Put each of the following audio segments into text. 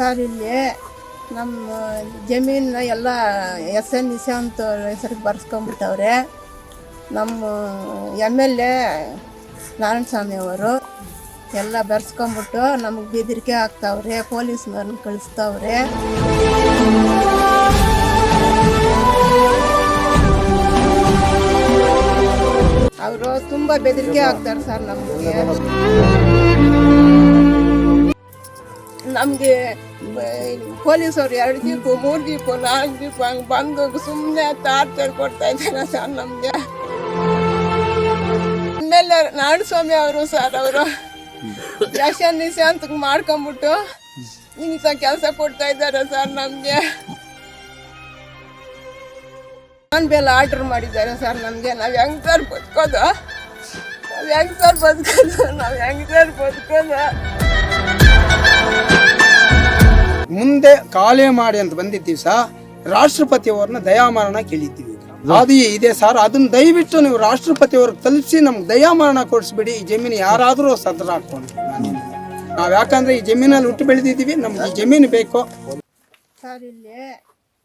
Sir ಇಲ್ಲಿ ನಮ್ಮ ಜಮೀನ ಎಲ್ಲ ಎಸ್ ಎನ್ ನಿಶಾಂತ್ ಹೆಸರಿಗೆ ಬರ್ಸ್ಕೊಂಡ್ಬಿಟ್ಟವ್ರೆ ನಮ್ಮ ಎಂ ಎಲ್ ಎ ನಾರಾಯಣಸ್ವಾಮಿ ಅವರು ಎಲ್ಲ ಬರ್ಸ್ಕೊಂಬಿಟ್ಟು ನಮಗೆ ಬೆದರಿಕೆ ಪೊಲೀಸ್ ಪೊಲೀಸ್ನವ್ರನ್ನ ಕಳಿಸ್ತಾವ್ರೆ. ಅವರು ತುಂಬ ಬೆದರಿಕೆ ಹಾಕ್ತಾರೆ ಸರ್ ನಮಗೆ. ನಮಗೆ ಪೊಲೀಸವ್ರು ಎರಡು ಜೀಪು ಮೂರು ಜೀಪು ನಾಲ್ಕು ಜೀಪು ಹಂಗೆ ಬಂದು ಸುಮ್ಮನೆ ಟಾರ್ಚರ್ ಕೊಡ್ತಾ ಇದ್ದಾರೆ ಸರ್ ನಮಗೆ? ಆಮೇಲೆ ನಾರಾಯಣಸ್ವಾಮಿ ಅವರು ಸರ್ ಅವರು ಯಶನ್ ಅಂತ ಮಾಡ್ಕೊಂಬಿಟ್ಟು ಇಂಥ ಕೆಲಸ ಕೊಡ್ತಾ ಇದ್ದಾರೆ ಸರ್ ನಮಗೆ? ನಾನು ಬೇಲ್ ಆರ್ಡರ್ ಮಾಡಿದ್ದಾರೆ ಸರ್ ನಮಗೆ, ನಾವು ಹೆಂಗ್ ಸರ್ ಬದುಕೋದು? ನಾವು ಹೆಂಗ್ ಸರ್ ಬದುಕೋದು? ನಾವು ಹೆಂಗ್ ಸರ್ ಬದುಕೋದು? ಮುಂದೆ ಖಾಲಿ ಮಾಡಿ ಅಂತ ಬಂದಿದ್ದೀವಿ ಸರ್ ರಾಷ್ಟ್ರಪತಿ ಅವ್ರನ್ನ ದಯಾಮರಣ ಕೇಳಿದ್ದೀವಿ. ಅದು ಇದೆ ಸರ್ ಅದನ್ನ ದಯವಿಟ್ಟು ನೀವು ರಾಷ್ಟ್ರಪತಿ ಅವ್ರಿಗೆ ತಲುಪಿಸಿ ನಮ್ಗೆ ದಯಾಮರಣ ಕೊಡಿಸ್ಬಿಡಿ ಈ ಜಮೀನು ಯಾರಾದರೂ ಸದ್ರ ಹಾಕೊಂಡು ನಾವು ಯಾಕಂದ್ರೆ ಈ ಜಮೀನಲ್ಲಿ ಹುಟ್ಟು ಬೆಳೆದಿದ್ದೀವಿ ನಮ್ಗೆ ಈ ಜಮೀನು ಬೇಕು. ಸರ್ ಇಲ್ಲಿ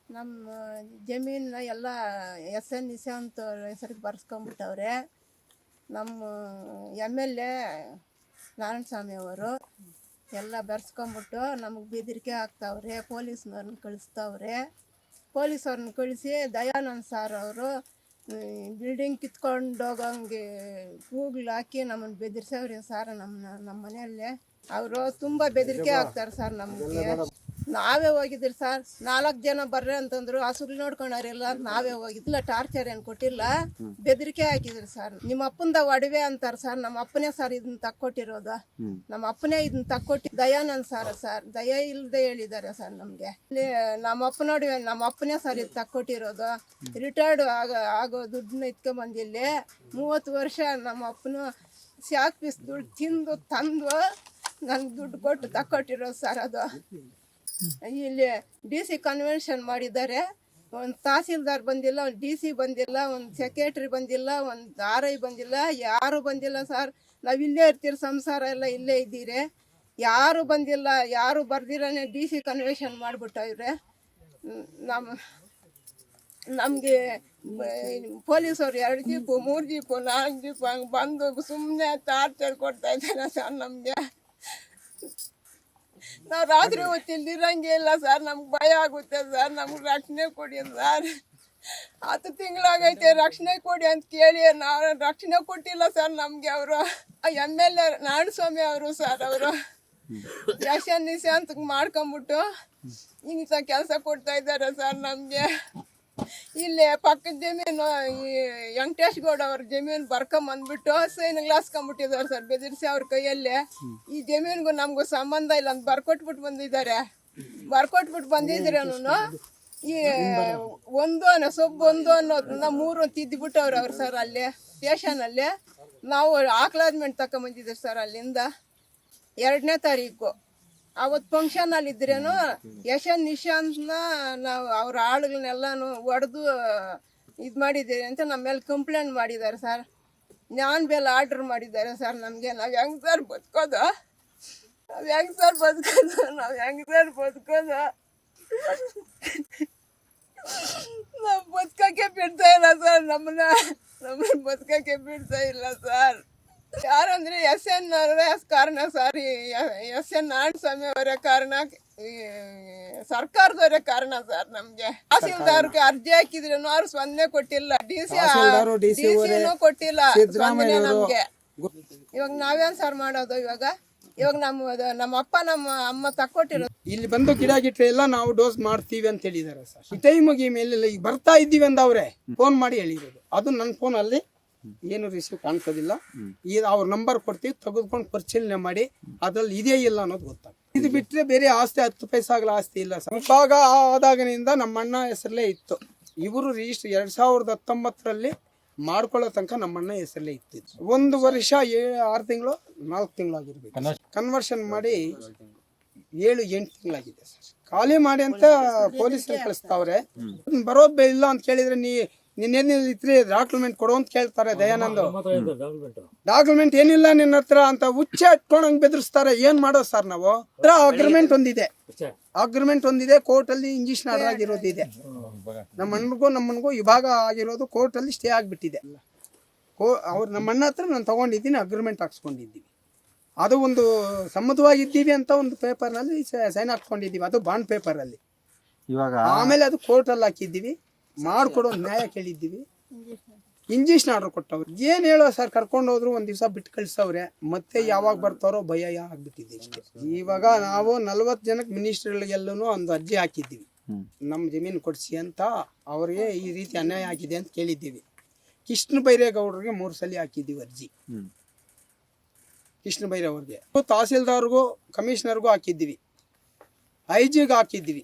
ನಮ್ಮ ಜಮೀನ ಎಲ್ಲ ಎಸ್ ಎನ್ ನಿಶಾಂತ್ ಹೆಸರಿಗೆ ಬರ್ಸ್ಕೊಂಡ್ಬಿಟ್ಟವ್ರೆ ನಮ್ಮ ಎಂ ಎಲ್ ಎ ನಾರಾಯಣಸ್ವಾಮಿ ಅವರು. ಎಲ್ಲ ಬೆರೆಸ್ಕೊಂಬಿಟ್ಟು ನಮಗೆ ಬೆದರಿಕೆ ಹಾಕ್ತಾವ್ರೆ ಪೊಲೀಸ್ನವ್ರನ್ನ ಕಳಿಸ್ತಾವ್ರೆ. ಪೊಲೀಸವ್ರನ್ನ ಕಳಿಸಿ ದಯಾನಂದ್ ಸಾರ್ ಅವರು ಬಿಲ್ಡಿಂಗ್ ಕಿತ್ಕೊಂಡು ಹೋಗೋಂಗೆ ಕೂಗ್ಲು ಹಾಕಿ ನಮ್ಮನ್ನು ಬೆದರ್ಸವ್ರೆ ಸರ್ ನಮ್ಮ ನಮ್ಮ ಮನೆಯಲ್ಲೇ ಅವರು ತುಂಬ ಬೆದರಿಕೆ ಹಾಕ್ತಾರೆ ಸರ್ ನಮಗೆ. ನಾವೇ ಹೋಗಿದ್ದೀರಿ ಸರ್. ನಾಲ್ಕು ಜನ ಬರ್ರಿ ಅಂತಂದ್ರು ಹಸುಗಳು ನೋಡ್ಕೊಂಡಾರಿಲ್ಲ ಅಂತ ನಾವೇ ಹೋಗಿದ್ದಿಲ್ಲ ಟಾರ್ಚರ್ ಏನು ಕೊಟ್ಟಿಲ್ಲ. ಬೆದರಿಕೆ ಹಾಕಿದ್ರಿ ಸರ್. ನಿಮ್ಮ ಅಪ್ಪಂದ ಒಡವೆ ಅಂತಾರೆ ಸರ್ ನಮ್ಮ ಅಪ್ಪನೇ ಸರ್ ಇದನ್ನ ತಕ್ಕೊಟ್ಟಿರೋದು. ನಮ್ಮ ಅಪ್ಪನೇ ಇದನ್ನ ತಕ್ಕೊಟ್ಟಿ ದಯಾನಂದ್ ಸರ್ ಸರ್. ದಯ ಇಲ್ಲದೆ ಹೇಳಿದ್ದಾರೆ ಸರ್ ನಮಗೆ. ನಮ್ಮ ಅಪ್ಪನ ಒಡವೆ ನಮ್ಮ ಅಪ್ಪನೇ ಸರ್ ಇದು ತಕ್ಕೊಟ್ಟಿರೋದು. ರಿಟೈರ್ಡ್ ಆಗ ಆಗೋ ದುಡ್ಡನ್ನ ಇಟ್ಕೊಂಬಂದಿಲ್ಲಿ ಮೂವತ್ತು ವರ್ಷ ನಮ್ಮ ಅಪ್ಪನು ಶಾಕ್ ಪೀಸ್ ದುಡ್ಡು ತಿಂದು ತಂದು ನನ್ಗೆ ದುಡ್ಡು ಕೊಟ್ಟು ತಕ್ಕೊಟ್ಟಿರೋದು ಸರ್ ಅದು. ಇಲ್ಲಿ ಡಿ ಸಿ ಕನ್ವೆನ್ಷನ್ ಮಾಡಿದ್ದಾರೆ. ಒಂದು ತಹಸೀಲ್ದಾರ್ ಬಂದಿಲ್ಲ, ಒಂದು ಡಿ ಸಿ ಬಂದಿಲ್ಲ, ಒಂದು ಸೆಕ್ರೆಟ್ರಿ ಬಂದಿಲ್ಲ, ಒಂದು ಆರ್ ಐ ಬಂದಿಲ್ಲ. ಯಾರು ಬಂದಿಲ್ಲ ಸರ್ ನಾವು ಇಲ್ಲೇ ಇರ್ತೀರಿ ಸಂಸಾರ ಎಲ್ಲ ಇಲ್ಲೇ ಇದ್ದೀರಿ. ಯಾರು ಬಂದಿಲ್ಲ, ಯಾರು ಬರ್ದಿರನೇ ಡಿ ಸಿ ಕನ್ವೆನ್ಷನ್ ಮಾಡಿಬಿಟ್ಟವ್ರೆ ನಮ್ಮ ನಮಗೆ ಪೊಲೀಸವ್ರು ಎರಡು ಜೀಪು, ಮೂರು ಜೀಪು, ನಾಲ್ಕು ಜೀಪು, ಹಂಗೆ ಬಂದು ಸುಮ್ಮನೆ ಟಾರ್ಚರ್ ಕೊಡ್ತಾ ಇದ್ದಾರೆ ಸರ್ ನಮಗೆ? ನಾವು ರಾತ್ರಿ ಹೊತ್ತಿಲ್ಲಿ ಇಲ್ಲ ಸರ್. ನಮ್ಗೆ ಭಯ ಆಗುತ್ತೆ ಸರ್. ನಮ್ಗೆ ರಕ್ಷಣೆ ಕೊಡಿ ಸರ್. ಹತ್ತು ತಿಂಗಳಾಗೈತೆ ರಕ್ಷಣೆ ಕೊಡಿ ಅಂತ ಕೇಳಿ ನಾವು ರಕ್ಷಣೆ ಕೊಟ್ಟಿಲ್ಲ ಸರ್ ನಮಗೆ ಅವರು. ಎಂ ಎಲ್ ಎ ನಾರಾಯಣಸ್ವಾಮಿ ಅವರು ಸರ್ ಅವರು. ಯಶನ್ ನಿಶಾಂತ್ ಮಾಡ್ಕೊಂಬಿಟ್ಟು ಇಂಥ ಕೆಲಸ ಕೊಡ್ತಾ ಇದ್ದಾರೆ ಸರ್ ನಮಗೆ. ಇಲ್ಲಿ ಪಕ್ಕದ ಜಮೀನು, ಈ ವೆಂಕಟೇಶ್ ಗೌಡ ಅವ್ರ ಜಮೀನು ಬರ್ಕೊಂಬಂದ್ಬಿಟ್ಟು ಸೈನ್ ಗ್ಲಾಸ್ಕೊಂಬಿಟ್ಟಿದ್ದಾರೆ ಸರ್, ಬೆದರಿಸಿ ಅವ್ರ ಕೈಯಲ್ಲಿ. ಈ ಜಮೀನ್ಗೂ ನಮಗೂ ಸಂಬಂಧ ಇಲ್ಲ ಅಂತ ಬರ್ಕೊಟ್ಬಿಟ್ಟು ಬಂದಿದ್ದಾರೆ. ಬರ್ಕೊಟ್ಬಿಟ್ಟು ನಾನು ಈ ಒಂದು ಅನ್ನೋ, ಸೊಪ್ಪು ಒಂದು ಅನ್ನೋದನ್ನ ಮೂರು ತಿದ್ದುಬಿಟ್ಟವ್ರು ಅವ್ರು ಸರ್ ಅಲ್ಲಿ, ಸ್ಟೇಷನಲ್ಲಿ. ನಾವು ಆಕ್ಲಾದ್ಮೆಂಟ್ ತಕೊಂಬಂದಿದ್ದೀವಿ ಸರ್ ಅಲ್ಲಿಂದ. ಎರಡನೇ ತಾರೀಕು. ಅವತ್ತು ಫಂಕ್ಷನಲ್ಲಿ ಇದ್ರೇನು ಯಶನ್, ನಿಶಾಂತ್ನ ನಾವು ಅವ್ರ ಆಳುಗಳನ್ನೆಲ್ಲಾನು ಒಡೆದು ಇದು ಮಾಡಿದ್ದೀರಿ ಅಂತ ನಮ್ಮ ಮೇಲೆ ಕಂಪ್ಲೇಂಟ್ ಮಾಡಿದ್ದಾರೆ ಸರ್ ನಾನ್ ಬೇಲ್ ಆರ್ಡರ್ ಮಾಡಿದ್ದಾರೆ ಸರ್ ನಮಗೆ. ನಾವು ಹೆಂಗ್ ಸರ್ ಬದುಕೋದು? ನಾವು ಹೆಂಗ್ ಸರ್ ಬದುಕೋದು? ನಾವು ಹೆಂಗ್ ಸರ್ ಬದುಕೋದು? ನಾವು ಬದುಕೋಕ್ಕೆ ಬಿಡ್ತಾ ಇಲ್ಲ ಸರ್ ನಮ್ಮನ್ನ. ನಮ್ಮನ್ನ ಬದುಕೋಕ್ಕೆ ಬಿಡ್ತಾ ಇಲ್ಲ ಸರ್ ಯಾರಂದ್ರೆ ಎಸ್ ಎನ್ ಅವರೇ ಕಾರಣ ಸಾರಿ. ಎಸ್ ಎನ್ ನಾರಾಯಣಸ್ವಾಮಿ ಅವರ ಕಾರಣ ಸರ್ಕಾರದವರೇ ಕಾರಣ ಸರ್ ನಮ್ಗೆ. ತಹಸೀಲ್ದಾರ್ ಅರ್ಜಿ ಹಾಕಿದ್ರು ಅವ್ರು ಸ್ಪಂದನೆ ಕೊಟ್ಟಿಲ್ಲ. ಡಿ ಸಿ ಕೊಟ್ಟಿಲ್ಲ. ಸ್ಪಂದನೆ ನಮ್ಗೆ. ಇವಾಗ ನಾವೇನ್ ಸರ್ ಮಾಡೋದು ಇವಾಗ? ಇವಾಗ ನಮ್ಮ ನಮ್ಮ ಅಪ್ಪ ನಮ್ಮ ಅಮ್ಮ ತಕ್ಕೊಟ್ಟಿರೋದು. ಇಲ್ಲಿ ಬಂದು ಗಿಡ ಗಿಟ್ರೆ ಎಲ್ಲ ನಾವು ಡೋಸ್ ಮಾಡ್ತೀವಿ ಅಂತ ಹೇಳಿದಾರೆ ಸರ್. ಈ ಟೈಮಿಗೆ ಮೇಲೆ ಈಗ ಬರ್ತಾ ಇದ್ದೀವಿ ಅಂದವ್ರೆ. ಫೋನ್ ಮಾಡಿ ಹೇಳಿರೋದು. ಅದು ನನ್ನ ಫೋನ್ ಅಲ್ಲಿ ಏನು ರಿಸೀವ್ ಕಾಣ್ತದಿಲ್ಲ ಈ ಅವ್ರ ನಂಬರ್ ಕೊಡ್ತೀವಿ ತೆಗೆದುಕೊಂಡು ಪರಿಶೀಲನೆ ಮಾಡಿ ಅದ್ರಲ್ಲಿ ಇದೆಯೇ ಇಲ್ಲ ಅನ್ನೋದು ಗೊತ್ತಾಗ್ತದೆ. ಇದು ಬಿಟ್ರೆ ಬೇರೆ ಆಸ್ತಿ ಹತ್ತು ಪೈಸಾಗಲ ಆಸ್ತಿ ಇಲ್ಲ ಸರ್. ಮುಂಭಾಗ ಆದಾಗನಿಂದ ನಮ್ಮ ಅಣ್ಣ ಹೆಸರಲ್ಲೇ ಇತ್ತು. ಇವರು ರಿಜಿಸ್ಟರ್ ಎರಡ್ ಸಾವಿರದ ಹತ್ತೊಂಬತ್ತರಲ್ಲಿ ಮಾಡ್ಕೊಳ್ಳೋ ತನಕ ನಮ್ಮ ಅಣ್ಣ ಹೆಸರಲ್ಲೇ ಇತ್ತು. ಒಂದು ವರ್ಷ ಏಳು ಆರು ತಿಂಗಳು ನಾಲ್ಕು ತಿಂಗಳಾಗಿರ್ಬೇಕು ಕನ್ವರ್ಷನ್ ಮಾಡಿ ಏಳು ಎಂಟು ತಿಂಗಳಾಗಿದೆ ಸರ್. ಖಾಲಿ ಮಾಡಿ ಅಂತ ಪೊಲೀಸರು ಕಳಿಸ್ತಾವ್ರೆ. ಬರೋದ್ ಇಲ್ಲ ಅಂತ ಕೇಳಿದ್ರೆ ನೀ ನಿನ್ನೇನಿಲ್ಲ ಇತ್ರಿ ಡಾಕ್ಯುಮೆಂಟ್ ಕೊಡು ಅಂತ ಕೇಳ್ತಾರೆ ದಯಾನಂದ್ ಇದೆ ಡಾಕ್ಯುಮೆಂಟ್ ಏನಿಲ್ಲ ನಿನ್ನ ಹತ್ರ ಅಂತ ಹುಚ್ಚ ಇಟ್ಕೊಂಡಂಗ್ ಬೆದರಿಸ್ತಾರೆ. ಏನ್ ಮಾಡೋದು ಸರ್ ನಾವು? ಅಗ್ರಿಮೆಂಟ್ ಒಂದಿದೆ. ಅಗ್ರಿಮೆಂಟ್ ಒಂದಿದೆ ಕೋರ್ಟ್ ಅಲ್ಲಿ ಇಂಜೆಕ್ಷನ್ ಆರ್ಡರ್ ಆಗಿರೋದಿದೆ. ನಮ್ಮ ಅಣ್ಣಗೂ ನಮ್ಮನಿಗೂ ವಿಭಾಗ ಆಗಿರೋದು ಕೋರ್ಟ್ ಅಲ್ಲಿ ಸ್ಟೇ ಆಗಿಬಿಟ್ಟಿದೆ. ಕೋ ಅವ್ರು ನಮ್ಮ ಅಣ್ಣ ಹತ್ರ ನಾನು ತಗೊಂಡಿದ್ದೀನಿ ಅಗ್ರಿಮೆಂಟ್ ಹಾಕ್ಸ್ಕೊಂಡಿದ್ದೀವಿ ಅದು ಒಂದು ಸಮ್ಮತವಾಗಿದ್ದೀವಿ ಅಂತ ಒಂದು ಪೇಪರ್ನಲ್ಲಿ ಸೈನ್ ಹಾಕ್ಸ್ಕೊಂಡಿದ್ದೀವಿ. ಅದು ಬಾಂಡ್ ಪೇಪರಲ್ಲಿ ಇವಾಗ ಆಮೇಲೆ ಅದು ಕೋರ್ಟಲ್ಲಿ ಹಾಕಿದ್ದೀವಿ. ಮಾಡಿಕೊಡೋ ನ್ಯಾಯ ಕೇಳಿದ್ದೀವಿ. ಇಂಜೆಕ್ಷನ್ ಆರ್ಡರ್ ಕೊಟ್ಟವ್ರು. ಏನು ಹೇಳೋ ಸರ್ ಕರ್ಕೊಂಡು ಹೋದ್ರು ಒಂದು ದಿವಸ ಬಿಟ್ಟು ಕಳಿಸವ್ರೆ. ಮತ್ತೆ ಯಾವಾಗ ಬರ್ತಾರೋ ಭಯ ಆಗ್ಬಿಟ್ಟಿದೆ ಇವಾಗ ನಾವು ನಲ್ವತ್ತು ಜನಕ್ಕೆ ಮಿನಿಸ್ಟ್ರಿಗಳಿಗೆಲ್ಲೂ ಒಂದು ಅರ್ಜಿ ಹಾಕಿದ್ದೀವಿ. ನಮ್ಮ ಜಮೀನು ಕೊಡಿಸಿ ಅಂತ ಅವ್ರಿಗೆ ಈ ರೀತಿ ಅನ್ಯಾಯ ಆಗಿದೆ ಅಂತ ಕೇಳಿದ್ದೀವಿ. ಕೃಷ್ಣ ಬೈರೇಗೌಡರಿಗೆ ಮೂರು ಸಲ ಹಾಕಿದ್ದೀವಿ ಅರ್ಜಿ. ಕೃಷ್ಣ ಬೈರೇವ್ರಿಗೆ ತಹಸೀಲ್ದಾರ್ಗೂ ಕಮಿಷನರ್ಗೂ ಹಾಕಿದ್ದೀವಿ. ಐ ಜಿಗೆ ಹಾಕಿದ್ದೀವಿ.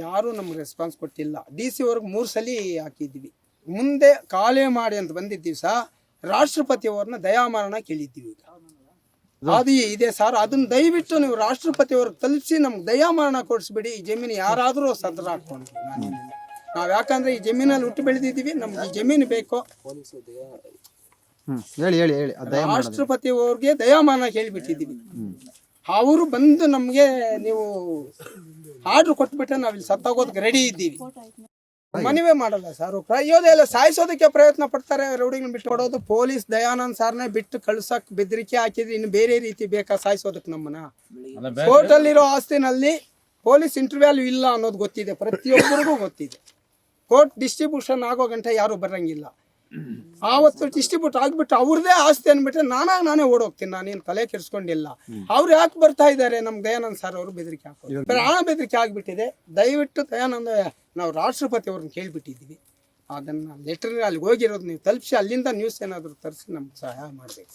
ಯಾರೂ ನಮ್ಗೆ ರೆಸ್ಪಾನ್ಸ್ ಕೊಟ್ಟಿಲ್ಲ. ಡಿ ಸಿ ಅವ್ರಿಗೆ ಮೂರು ಸಲ ಹಾಕಿದ್ವಿ. ಮುಂದೆ ಕಾಲೇ ಮಾಡಿ ಅಂತ ಬಂದಿದ್ದೀವಿ ಸಹ ರಾಷ್ಟ್ರಪತಿ ಅವ್ರನ್ನ ದಯಾಮರಣ ಕೇಳಿದ್ದೀವಿ ಈಗ. ಅದು ಇದೆ ಸರ್ ಅದನ್ನ ದಯವಿಟ್ಟು ನೀವು ರಾಷ್ಟ್ರಪತಿ ಅವ್ರಿಗೆ ತಲುಪಿಸಿ ನಮ್ಗೆ ದಯಾಮರಣ ಕೊಡಿಸ್ಬಿಡಿ. ಈ ಜಮೀನು ಯಾರಾದರೂ ಸದ್ರ ಹಾಕೊಂಡು ನಾವು ಯಾಕಂದ್ರೆ ಈ ಜಮೀನಲ್ಲಿ ಹುಟ್ಟು ಬೆಳೆದಿದ್ದೀವಿ ನಮ್ಗೆ ಈ ಜಮೀನು ಬೇಕು. ಹೇಳಿ ಹೇಳಿ ಹೇಳಿ. ರಾಷ್ಟ್ರಪತಿ ಅವ್ರಿಗೆ ದಯಾಮಾನ ಕೇಳಿಬಿಟ್ಟಿದ್ದೀವಿ. ಅವರು ಬಂದು ನಮಗೆ ನೀವು ಆರ್ಡ್ರ್ ಕೊಟ್ಬಿಟ್ರೆ ನಾವು ಇಲ್ಲಿ ಸತ್ತೋಗೋದಕ್ಕೆ ರೆಡಿ ಇದ್ದೀವಿ. ಮನವೇ ಮಾಡಲ್ಲ ಸರ್. ಪ್ರಯೋಜನ ಎಲ್ಲ ಸಾಯಿಸೋದಕ್ಕೆ ಪ್ರಯತ್ನ ಪಡ್ತಾರೆ ರೌಡಿಗಳನ್ನ ಬಿಟ್ಟು ಕೊಡೋದು ಪೊಲೀಸ್ ದಯಾನಂದ್ ಸರ್ನೇ ಬಿಟ್ಟು ಕಳ್ಸಕ್ ಬೆದರಿಕೆ ಹಾಕಿದ್ರೆ ಇನ್ನು ಬೇರೆ ರೀತಿ ಬೇಕಾ ಸಾಯಿಸೋದಕ್ಕೆ ನಮ್ಮನ್ನ? ಕೋರ್ಟಲ್ಲಿರೋ ಆಸ್ತಿನಲ್ಲಿ ಪೊಲೀಸ್ ಇಂಟರ್ವ್ಯಾಲ್ಯೂ ಇಲ್ಲ ಅನ್ನೋದು ಗೊತ್ತಿದೆ. ಪ್ರತಿಯೊಬ್ಬರಿಗೂ ಗೊತ್ತಿದೆ. ಕೋರ್ಟ್ ಡಿಸ್ಟ್ರಿಬ್ಯೂಷನ್ ಆಗೋ ಗಂಟೆ ಯಾರು ಬರಂಗಿಲ್ಲ. ಆವತ್ತು ಡಿಸ್ಟ್ರಿಬ್ಯೂಟ್ ಆಗ್ಬಿಟ್ಟು ಅವ್ರದೇ ಆಸ್ತಿ ಅನ್ಬಿಟ್ರೆ ನಾನಾಗ ನಾನೇ ಓಡೋಗ್ತೀನಿ ನಾನೇನು ತಲೆ ಕೆಡಿಸ್ಕೊಂಡಿಲ್ಲ. ಅವ್ರು ಯಾಕೆ ಬರ್ತಾ ಇದ್ದಾರೆ ನಮ್ ದಯಾನಂದ್ ಸರ್ ಅವರು ಬೆದರಿಕೆ ಹಾಕೋದು ಪ್ರಾಣ ಬೆದರಿಕೆ ಆಗ್ಬಿಟ್ಟಿದೆ. ದಯವಿಟ್ಟು ದಯಾನಂದ ನಾವು ರಾಷ್ಟ್ರಪತಿ ಅವ್ರನ್ನ ಕೇಳ್ಬಿಟ್ಟಿದ್ದೀವಿ. ಅದನ್ನ ಲೆಟರ್ ಅಲ್ಲಿಗೆ ಹೋಗಿರೋದು ನೀವು ತಲುಪಿಸಿ ಅಲ್ಲಿಂದ ನ್ಯೂಸ್ ಏನಾದರೂ ತರಿಸಿ ನಮ್ಗೆ ಸಹಾಯ ಮಾಡಬೇಕು.